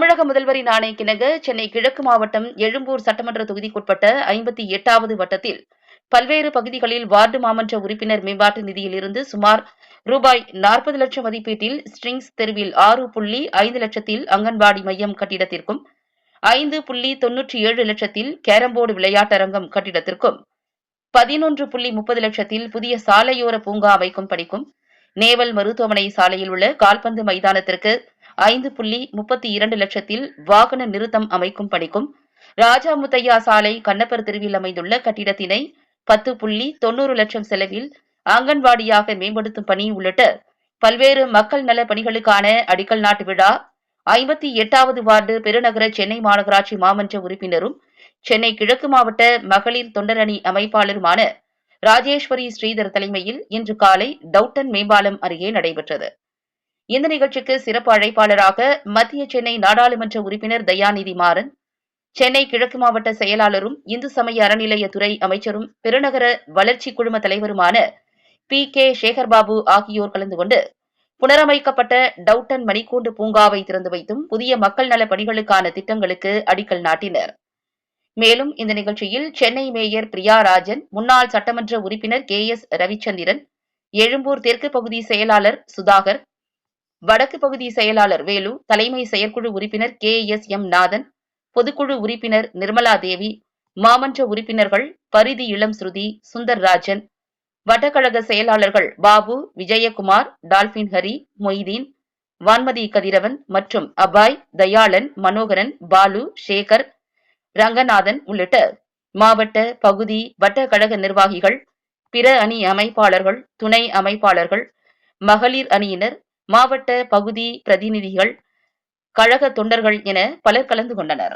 தமிழக முதல்வரின் ஆணைக்கிணங்க சென்னை கிழக்கு மாவட்டம் எழும்பூர் சட்டமன்ற தொகுதிக்குட்பட்ட ஐம்பத்தி எட்டாவது வட்டத்தில் பல்வேறு பகுதிகளில் வார்டு மாமன்ற உறுப்பினர் மேம்பாட்டு நிதியிலிருந்து சுமார் ரூபாய் நாற்பது லட்சம் மதிப்பீட்டில் ஸ்ட்ரிங்ஸ் தெருவில் ஆறு புள்ளி ஐந்து லட்சத்தில் அங்கன்வாடி மையம் கட்டிடத்திற்கும் ஐந்து புள்ளி தொன்னூற்றி ஏழு லட்சத்தில் கேரம்போர்டு விளையாட்டரங்கம் கட்டிடத்திற்கும் பதினொன்று புள்ளி முப்பது லட்சத்தில் புதிய சாலையோர பூங்கா அமைக்கும் பணிக்கும் நேவல் மருத்துவமனை சாலையில் உள்ள கால்பந்து மைதானத்திற்கு ஐந்து புள்ளி முப்பத்தி இரண்டு லட்சத்தில் வாகன நிறுத்தம் அமைக்கும் பணிக்கும் ராஜா முத்தையா சாலை கண்ணப்பர் தெருவில் அமைந்துள்ள கட்டிடத்தினை பத்து புள்ளி தொன்னூறு லட்சம் செலவில் அங்கன்வாடியாக மேம்படுத்தும் பணி உள்ளிட்ட பல்வேறு மக்கள் நல பணிகளுக்கான அடிக்கல் நாட்டு விழா ஐம்பத்தி எட்டாவது வார்டு பெருநகர சென்னை மாநகராட்சி மாமன்ற உறுப்பினரும் சென்னை கிழக்கு மாவட்ட மகளிர் தொண்டரணி அமைப்பாளருமான ராஜேஸ்வரி ஸ்ரீதர் தலைமையில் இன்று காலை டவுட்டன் மேம்பாலம் அருகே நடைபெற்றது. இந்த நிகழ்ச்சிக்கு சிறப்பு அழைப்பாளராக மத்திய சென்னை நாடாளுமன்ற உறுப்பினர் தயாநிதி மாறன் சென்னை கிழக்கு மாவட்ட செயலாளரும் இந்து சமய அறநிலையத்துறை அமைச்சரும் பெருநகர வளர்ச்சி குழும தலைவருமான பி. கே. சேகர்பாபு ஆகியோர் கலந்து கொண்டு புனரமைக்கப்பட்ட டவுட்டன் மணிக்கூண்டு பூங்காவை திறந்து வைத்தும் புதிய மக்கள் நல பணிகளுக்கான திட்டங்களுக்கு அடிக்கல் நாட்டினர். மேலும் இந்த நிகழ்ச்சியில் சென்னை மேயர் பிரியா ராஜன் முன்னாள் சட்டமன்ற உறுப்பினர் கே. எஸ். ரவிச்சந்திரன் எழும்பூர் தெற்கு பகுதி செயலாளர் சுதாகர் வடக்கு பகுதி செயலாளர் வேலு தலைமை செயற்குழு உறுப்பினர் கே எஸ் எம் நாதன் பொதுக்குழு உறுப்பினர் நிர்மலா தேவி மாமன்ற உறுப்பினர்கள் பரிதி இளம் ஸ்ருதி சுந்தர்ராஜன் வட்டக்கழக செயலாளர்கள் பாபு விஜயகுமார் டால்பின் ஹரி மொய்தீன் வான்மதி கதிரவன் மற்றும் அபாய் தயாளன் மனோகரன் பாலு சேகர் ரங்கநாதன் உள்ளிட்ட மாவட்ட பகுதி வட்டக்கழக நிர்வாகிகள் பிற அணி அமைப்பாளர்கள் துணை அமைப்பாளர்கள் மகளிர் அணியினர் மாவட்ட பகுதி பிரதிநிதிகள் கழக தொண்டர்கள் என பலர் கலந்து கொண்டனர்.